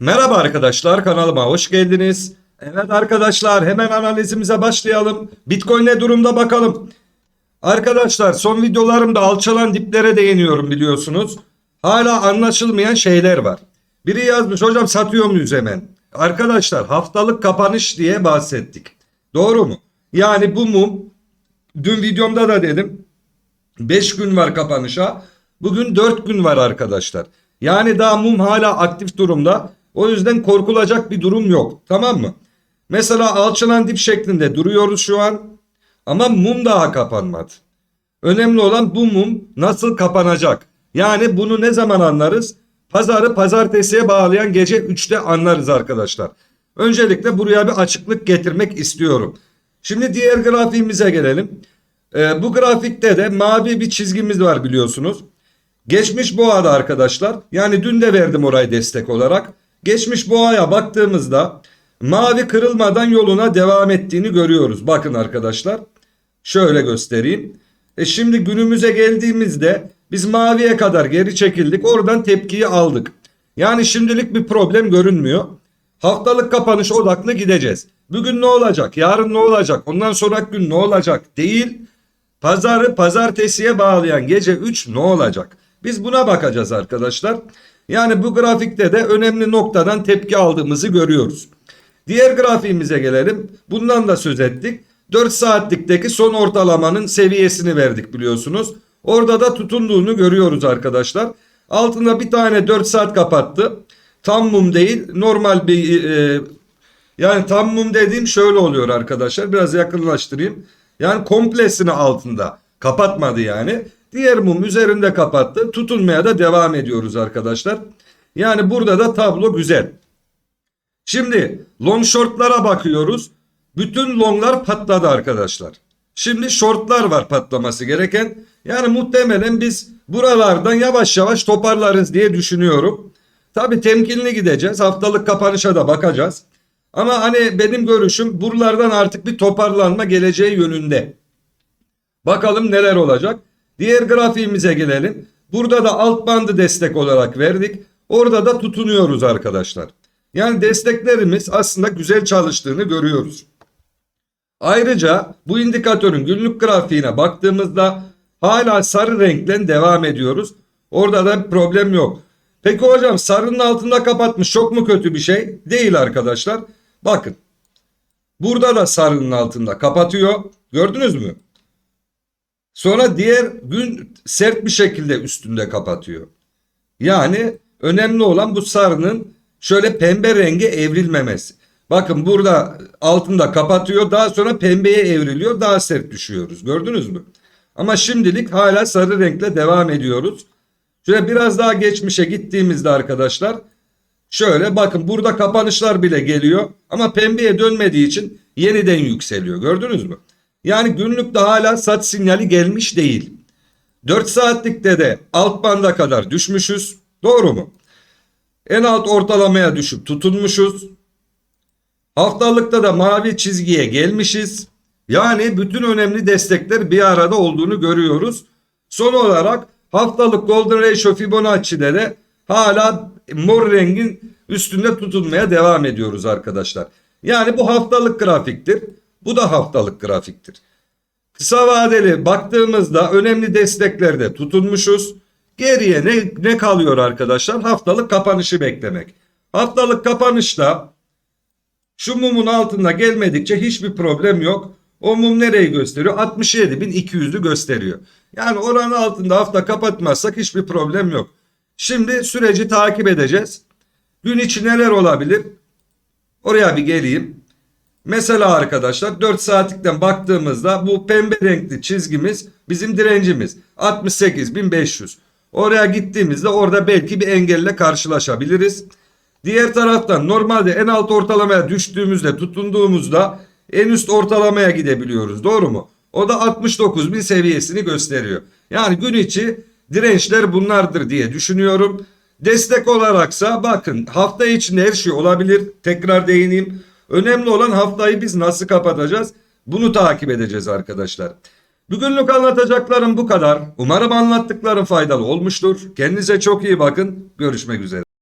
Merhaba arkadaşlar kanalıma hoş geldiniz. Evet arkadaşlar hemen analizimize başlayalım. Bitcoin ne durumda bakalım. Arkadaşlar son videolarımda alçalan diplere değiniyorum biliyorsunuz. Hala anlaşılmayan şeyler var. Biri yazmış hocam satıyor muyuz hemen? Arkadaşlar haftalık kapanış diye bahsettik. Doğru mu? Yani bu mum dün videomda da dedim 5 gün var kapanışa. Bugün 4 gün var arkadaşlar. Yani daha mum hala aktif durumda. O yüzden korkulacak bir durum yok. Tamam mı? Mesela alçalan dip şeklinde duruyoruz şu an. Ama mum daha kapanmadı. Önemli olan bu mum nasıl kapanacak? Yani bunu ne zaman anlarız? Pazarı pazartesiye bağlayan gece 3'te anlarız arkadaşlar. Öncelikle buraya bir açıklık getirmek istiyorum. Şimdi diğer grafiğimize gelelim. Ee, bu grafikte de mavi bir çizgimiz var biliyorsunuz. Geçmiş boğada arkadaşlar. Yani dün de verdim orayı destek olarak. Geçmiş boğaya baktığımızda mavi kırılmadan yoluna devam ettiğini görüyoruz. Bakın arkadaşlar. Şöyle göstereyim. E şimdi günümüze geldiğimizde biz maviye kadar geri çekildik. Oradan tepkiyi aldık. Yani şimdilik bir problem görünmüyor. Haftalık kapanış odaklı gideceğiz. Bugün ne olacak? Yarın ne olacak? Ondan sonraki gün ne olacak? Değil. Pazarı pazartesiye bağlayan gece 3 ne olacak? Biz buna bakacağız arkadaşlar. Yani bu grafikte de önemli noktadan tepki aldığımızı görüyoruz. Diğer grafiğimize gelelim. Bundan da söz ettik. 4 saatlikteki son ortalamanın seviyesini verdik biliyorsunuz. Orada da tutunduğunu görüyoruz arkadaşlar. Altında bir tane 4 saat kapattı. Tam mum değil normal bir e, yani tam mum dediğim şöyle oluyor arkadaşlar. Biraz yakınlaştırayım. Yani komplesini altında kapatmadı yani. Diğer mum üzerinde kapattı. Tutunmaya da devam ediyoruz arkadaşlar. Yani burada da tablo güzel. Şimdi long shortlara bakıyoruz. Bütün longlar patladı arkadaşlar. Şimdi shortlar var patlaması gereken. Yani muhtemelen biz buralardan yavaş yavaş toparlarız diye düşünüyorum. Tabi temkinli gideceğiz. Haftalık kapanışa da bakacağız. Ama hani benim görüşüm buralardan artık bir toparlanma geleceği yönünde. Bakalım neler olacak. Diğer grafiğimize gelelim. Burada da alt bandı destek olarak verdik. Orada da tutunuyoruz arkadaşlar. Yani desteklerimiz aslında güzel çalıştığını görüyoruz. Ayrıca bu indikatörün günlük grafiğine baktığımızda hala sarı renkten devam ediyoruz. Orada da problem yok. Peki hocam sarının altında kapatmış çok mu kötü bir şey? Değil arkadaşlar. Bakın. Burada da sarının altında kapatıyor. Gördünüz mü? Sonra diğer gün sert bir şekilde üstünde kapatıyor. Yani önemli olan bu sarının şöyle pembe renge evrilmemesi. Bakın burada altında kapatıyor daha sonra pembeye evriliyor daha sert düşüyoruz gördünüz mü? Ama şimdilik hala sarı renkle devam ediyoruz. Şöyle biraz daha geçmişe gittiğimizde arkadaşlar şöyle bakın burada kapanışlar bile geliyor ama pembeye dönmediği için yeniden yükseliyor gördünüz mü? Yani günlükte hala sat sinyali gelmiş değil. 4 saatlikte de alt banda kadar düşmüşüz. Doğru mu? En alt ortalamaya düşüp tutunmuşuz. Haftalıkta da mavi çizgiye gelmişiz. Yani bütün önemli destekler bir arada olduğunu görüyoruz. Son olarak haftalık Golden Ratio Fibonacci'de de hala mor rengin üstünde tutunmaya devam ediyoruz arkadaşlar. Yani bu haftalık grafiktir. Bu da haftalık grafiktir. Kısa vadeli baktığımızda önemli desteklerde tutunmuşuz. Geriye ne, ne kalıyor arkadaşlar? Haftalık kapanışı beklemek. Haftalık kapanışta şu mumun altında gelmedikçe hiçbir problem yok. O mum nereyi gösteriyor? 67.200'ü gösteriyor. Yani oranın altında hafta kapatmazsak hiçbir problem yok. Şimdi süreci takip edeceğiz. Gün içi neler olabilir? Oraya bir geleyim. Mesela arkadaşlar 4 saatlikten baktığımızda bu pembe renkli çizgimiz bizim direncimiz. 68.500. Oraya gittiğimizde orada belki bir engelle karşılaşabiliriz. Diğer taraftan normalde en alt ortalamaya düştüğümüzde tutunduğumuzda en üst ortalamaya gidebiliyoruz. Doğru mu? O da 69.000 seviyesini gösteriyor. Yani gün içi dirençler bunlardır diye düşünüyorum. Destek olaraksa bakın hafta içinde her şey olabilir. Tekrar değineyim. Önemli olan haftayı biz nasıl kapatacağız? Bunu takip edeceğiz arkadaşlar. Bugünlük anlatacaklarım bu kadar. Umarım anlattıklarım faydalı olmuştur. Kendinize çok iyi bakın. Görüşmek üzere.